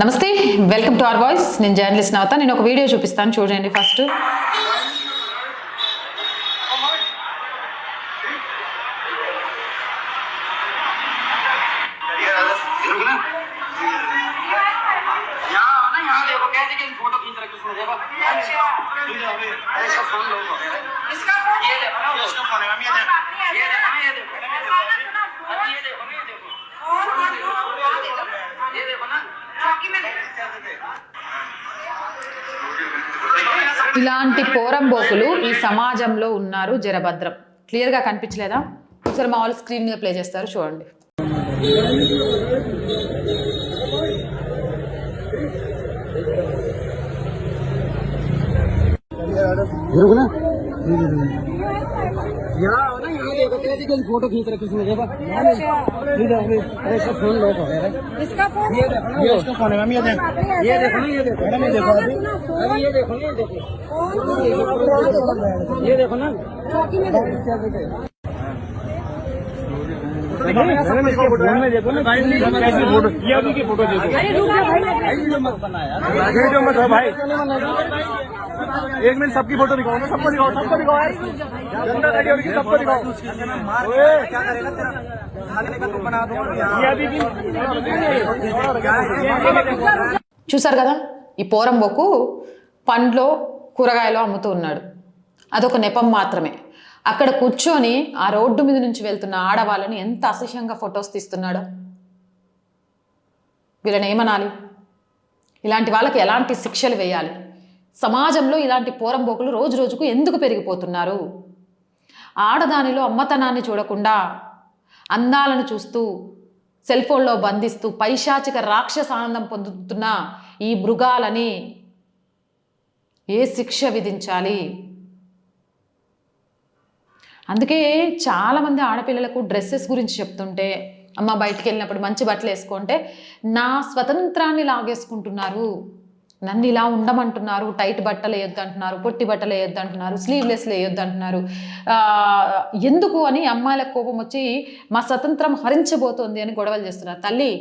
నమస్తే welcome to our voice నేను journalist నవత నేను ఒక వీడియో చూపిస్తాను చూడండి ఫస్ట్ रुकना यहाँ आओ ना यहाँ देखो कैसे कैसे फोटो खींच रखी उसने देखो अरे सब फोन लो इसका फोन ये देखो ना उसका फोन है ये देखो ये देखो ना ये देखो ఇలాంటి పోరంబోకులు ఈ సమాజంలో ఉన్నారు జరభద్రం క్లియర్గా కనిపించలేదా? ఒకసారి మా వాళ్ళు స్క్రీన్ మీద ప్లే చేస్తారు చూడండి. ఎరుగునా ना कैसे कैसे फ़ोटो खींच रखी उसने देखो। अरे सब फ़ोन लो इसका फ़ोन? ये देखो ये इसका फ़ोन है मैम ये देखो। ये देखो। ना ये देखो। मैडम ये देखो अभी। अभी ये देखो ना ये देखो ये देखो। ना। फोटो ये अभी की फोटो देखो अरे रुक जा भाई मत बनाया वीडियो मत हो भाई एक मिनट सबकी फोटो दिखाओ ना सबको दिखाओ सबको दिखाओ यार जनता रेडी होगी सबको दिखाओ ओए क्या करेगा तेरा खाने का तुम बना दो ये अभी की చూసారు కదా ఈ పోరంబోకు పండ్లో కూరగాయలు అమ్ముతూ ఉన్నాడు అదొక నెపం మాత్రమే అక్కడ కూర్చొని ఆ రోడ్డు మీద నుంచి వెళ్తున్న ఆడవాళ్ళని ఎంత అసహ్యంగా ఫొటోస్ తీస్తున్నాడో? వీళ్ళని ఏమనాలి? ఇలాంటి వాళ్ళకి ఎలాంటి శిక్షలు వేయాలి? సమాజంలో ఇలాంటి పోరంబోకులు రోజు రోజుకు ఎందుకు పెరిగిపోతున్నారు? ఆడదానిలో అమ్మతనాన్ని చూడకుండా అందాలను చూస్తూ సెల్ ఫోన్లో బంధిస్తూ పైశాచిక రాక్షస ఆనందం పొందుతున్న ఈ మృగాలని ఏ శిక్ష విధించాలి? అందుకే చాలామంది ఆడపిల్లలకు డ్రెస్సెస్ గురించి చెప్తుంటే అమ్మ బయటికి వెళ్ళినప్పుడు మంచి బట్టలు వేసుకుంటే నా స్వతంత్రాన్ని లాగేసుకుంటున్నారు. నన్ను ఇలా ఉండమంటున్నారు. టైట్ బట్టలు వేయొద్దు అంటున్నారు పొట్టి బట్టలు వేయొద్దు అంటున్నారు స్లీవ్లెస్లు వేయొద్దు అంటున్నారు ఎందుకు అని అమ్మాయిలకు కోపం వచ్చి మా స్వతంత్రం హరించబోతోంది అని గొడవలు చేస్తున్నారు. తల్లి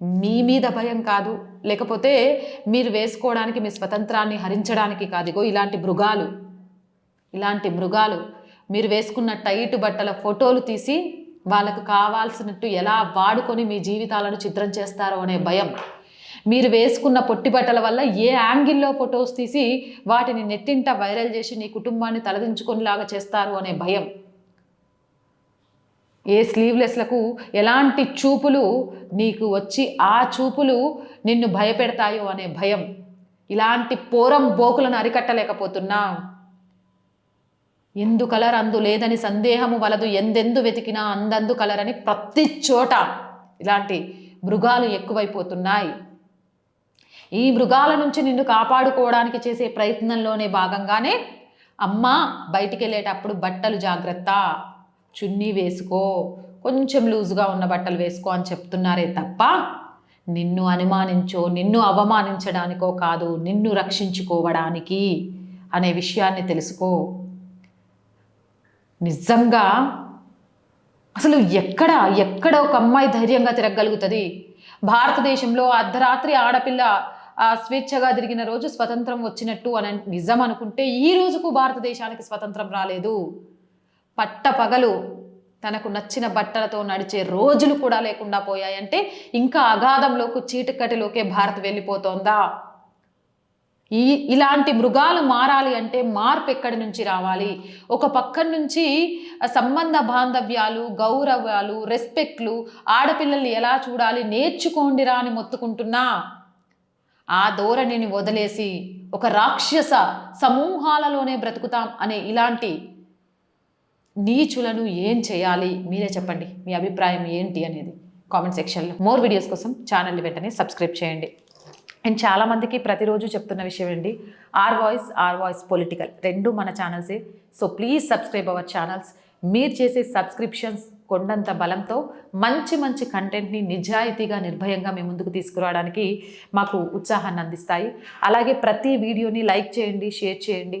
మీ మీద భయం కాదు. లేకపోతే మీరు వేసుకోవడానికి మీ స్వతంత్రాన్ని హరించడానికి కాదుగో ఇలాంటి మృగాలు ఇలాంటి మృగాలు మీరు వేసుకున్న టైట్ బట్టల ఫోటోలు తీసి వాళ్ళకు కావాల్సినట్టు ఎలా వాడుకొని మీ జీవితాలను చిత్రం చేస్తారో అనే భయం. మీరు వేసుకున్న పొట్టి బట్టల వల్ల ఏ యాంగిల్లో ఫొటోస్ తీసి వాటిని నెట్టింట వైరల్ చేసి నీ కుటుంబాన్ని తలదించుకునేలాగా చేస్తారు అనే భయం. ఏ స్లీవ్లెస్లకు ఎలాంటి చూపులు నీకు వచ్చి ఆ చూపులు నిన్ను భయపెడతాయో అనే భయం. ఇలాంటి పోరం బోకులను అరికట్టలేకపోతున్నా. ఎందు కలర్ అందు లేదని సందేహము వలదు ఎందెందు వెతికినా అందందు కలర్ అని ప్రతి చోట ఇలాంటి మృగాలు ఎక్కువైపోతున్నాయి. ఈ మృగాల నుంచి నిన్ను కాపాడుకోవడానికి చేసే ప్రయత్నంలోనే భాగంగానే అమ్మ బయటికి వెళ్ళేటప్పుడు బట్టలు జాగ్రత్త. చున్నీ వేసుకో. కొంచెం లూజుగా ఉన్న బట్టలు వేసుకో అని చెప్తున్నారే తప్ప నిన్ను అనుమానించో నిన్ను అవమానించడానికో కాదు నిన్ను రక్షించుకోవడానికి అనే విషయాన్ని తెలుసుకో. నిజంగా? అసలు ఎక్కడ ఎక్కడ ఒక అమ్మాయి ధైర్యంగా తిరగగలుగుతుంది? భారతదేశంలో అర్ధరాత్రి ఆడపిల్ల స్వేచ్ఛగా తిరిగిన రోజు స్వతంత్రం వచ్చినట్టు అని నిజం అనుకుంటే ఈ రోజుకు భారతదేశానికి స్వతంత్రం రాలేదు. పట్ట పగలు తనకు నచ్చిన బట్టలతో నడిచే రోజులు కూడా లేకుండా పోయాయంటే ఇంకా అగాధంలోకి చీటకటిలోకే భారత్ వెళ్ళిపోతోందా? ఈ ఇలాంటి మృగాలు మారాలి అంటే మార్పు ఎక్కడి నుంచి రావాలి? ఒక పక్క నుంచి సంబంధ బాంధవ్యాలు గౌరవాలు రెస్పెక్ట్లు ఆడపిల్లల్ని ఎలా చూడాలి? నేర్చుకోండిరా అని మొత్తుకుంటున్నా. ఆ ధోరణిని వదిలేసి ఒక రాక్షస సమూహాలలోనే బ్రతుకుతాం అనే ఇలాంటి నీచులను ఏం చేయాలి? మీరే చెప్పండి. మీ అభిప్రాయం ఏంటి అనేది కామెంట్ సెక్షన్లో. మోర్ వీడియోస్ కోసం ఛానల్ని వెంటనే సబ్స్క్రైబ్ చేయండి. అండ్ చాలామందికి ప్రతిరోజు చెప్తున్న విషయం ఏంటి R Voice R Voice political. రెండు మన ఛానల్సే. So please subscribe our channels. మీరు చేసే సబ్స్క్రిప్షన్స్ కొండంత బలంతో మంచి మంచి కంటెంట్ని నిజాయితీగా నిర్భయంగా మీ ముందుకు తీసుకురావడానికి మాకు ఉత్సాహాన్ని అందిస్తాయి. అలాగే ప్రతి వీడియోని లైక్ చేయండి షేర్ చేయండి.